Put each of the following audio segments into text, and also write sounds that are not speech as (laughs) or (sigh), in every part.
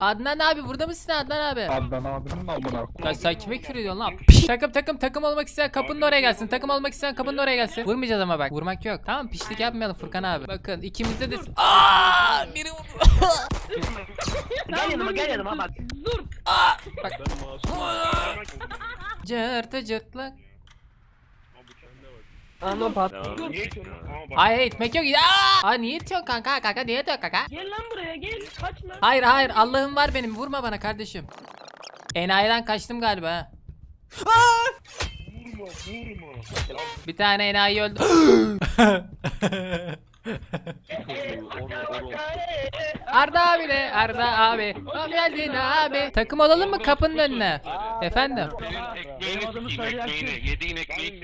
Adnan abi burada mısın Adnan abi? Adnan abinin amına. Ya sen kime küfür ediyorsun lan? Piş. Takım takım takım olmak isteyen kapının oraya gelsin. Takım olmak isteyen kapının oraya gelsin. Vurmayacağız ama bak. Vurmak yok. Tamam pişlik yapmayalım Furkan abi. Bakın ikimizde de... Aa! Biri vurdu. (laughs) Gel yanıma gel yanıma bak. Dur. Bak. Cırtı cırtlak. Anam pat. Hayır itmek yok. Aa! Aa niye itiyorsun kanka? Kanka niye itiyorsun kanka? Gel lan buraya gel. Kaçma. Hayır hayır Allah'ım var benim. Vurma bana kardeşim. Enayiden kaçtım galiba ha. Bir tane enayi öldü. (laughs) Arda abi de Arda abi. Hoş geldin abi. Takım olalım mı kapının önüne? Efendim. Yediğin ekmeği.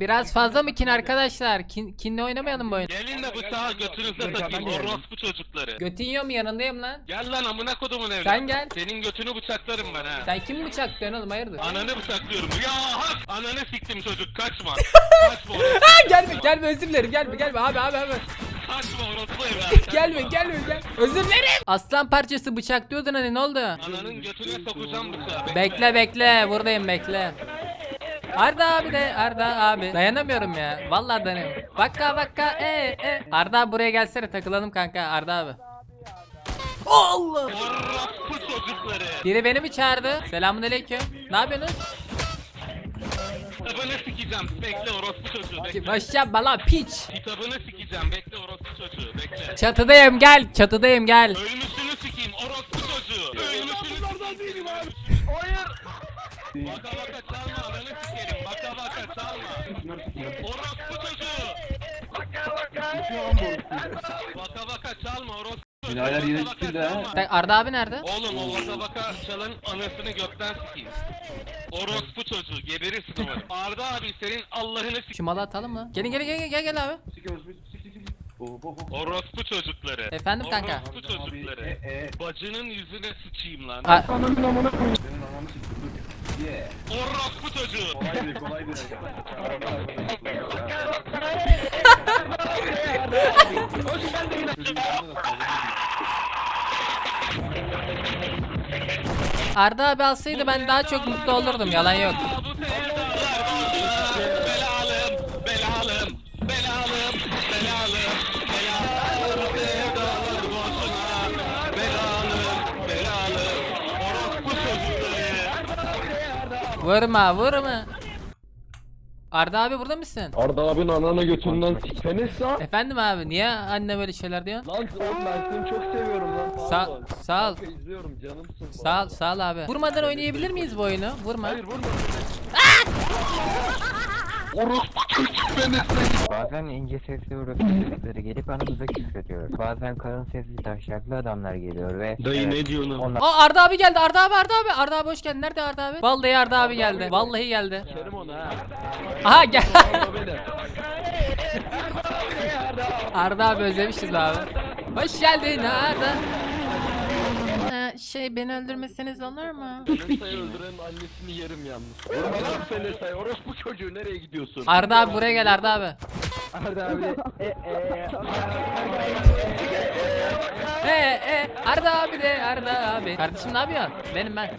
Biraz fazla mı kin arkadaşlar? Kin, kinle oynamayalım bu oyunu. Gelin de bıçağı götünüze takayım orospu çocukları. Götün yiyor mu yanındayım lan? Gel lan amına kodumun evladı. Sen gel. Senin götünü bıçaklarım ben ha. Sen kim bıçaklıyorsun oğlum hayırdır? Ananı bıçaklıyorum. Ya hak! Ananı siktim çocuk kaçma. (laughs) Kaçma orospu. (laughs) Ha, gelme gelme özür dilerim gelme gelme abi abi abi. Kaçma orospu evladı. (laughs) gelme gelme gel. Özür dilerim. Aslan parçası bıçaklıyordun hani ne oldu? Ananın götüne sokacağım bıçağı. Bekle bekle buradayım bekle. Arda abi de Arda abi. Dayanamıyorum ya. Vallahi dayanamıyorum. Vakka vakka e e. Arda abi buraya gelsene takılalım kanka Arda abi. Allah. Orospu çocukları. Biri beni mi çağırdı? Selamünaleyküm. Ne yapıyorsunuz? Kitabını sikeceğim. Bekle orospu çocuğu bekle. Baş yapma lan piç. Kitabını sikeceğim. Bekle orospu çocuğu. Bekle. Çatıdayım gel. Çatıdayım gel. Ölmüşünü sikeyim orospu çocuğu. Ölmüşünü sikeyim. Baka baka çalma ananı sikerim. Baka baka çalma. Orospu çocuğu. Baka baka çalma orospu çocuğu. Birader yine Baka baka de ha. Arda abi nerede? Oğlum o baka baka çalın anasını gökten sikeyim. Orospu çocuğu geberirsin ama. Arda abi senin Allah'ını sik. Şu malı atalım mı? Gelin gelin gel gel gel abi. Orospu çocukları. Efendim kanka? Orospu çocukları. E e. Bacının yüzüne sıçayım lan. A- Ananın amına koyayım. Senin ananı siktir dur. Ye. Orospu çocuğu. Kolaydı kolaydı. Arda abi alsaydı ben daha çok mutlu olurdum yalan yok. Vurma vurma. Arda abi burada mısın? Arda abinin ananı götünden sik. lan. Efendim abi niye anne böyle şeyler diyorsun? Lan oğlum ben seni çok seviyorum lan. Sağ- ol. sağ ol. İzliyorum canımsın. Sağ ol, sağ ol abi. Vurmadan oynayabilir miyiz bu oyunu? Vurma. Hayır vurma. Bazen ince sesli uğraşlı sesleri gelip aramıza küfrediyor. Bazen kalın sesli taşaklı adamlar geliyor ve... Dayı Evet, ne diyorsun? Onlar Aa Arda abi geldi. Arda abi Arda abi. Arda abi hoş geldin. Nerede Arda abi? Vallahi Arda abi geldi. Vallahi geldi. Kerim onu ha. Aha gel. Arda abi özlemişiz abi. Hoş geldin Arda. Şey beni öldürmeseniz olur mu? Fenesa'yı öldürenin annesini yerim yalnız. Vurma lan Fenesa'yı. Orospu çocuğu nereye gidiyorsun? Arda abi buraya gel Arda abi. Arda abi. (laughs) E e. Ee, e, Arda abi de Arda abi. Kardeşim ne yapıyorsun? Benim ben.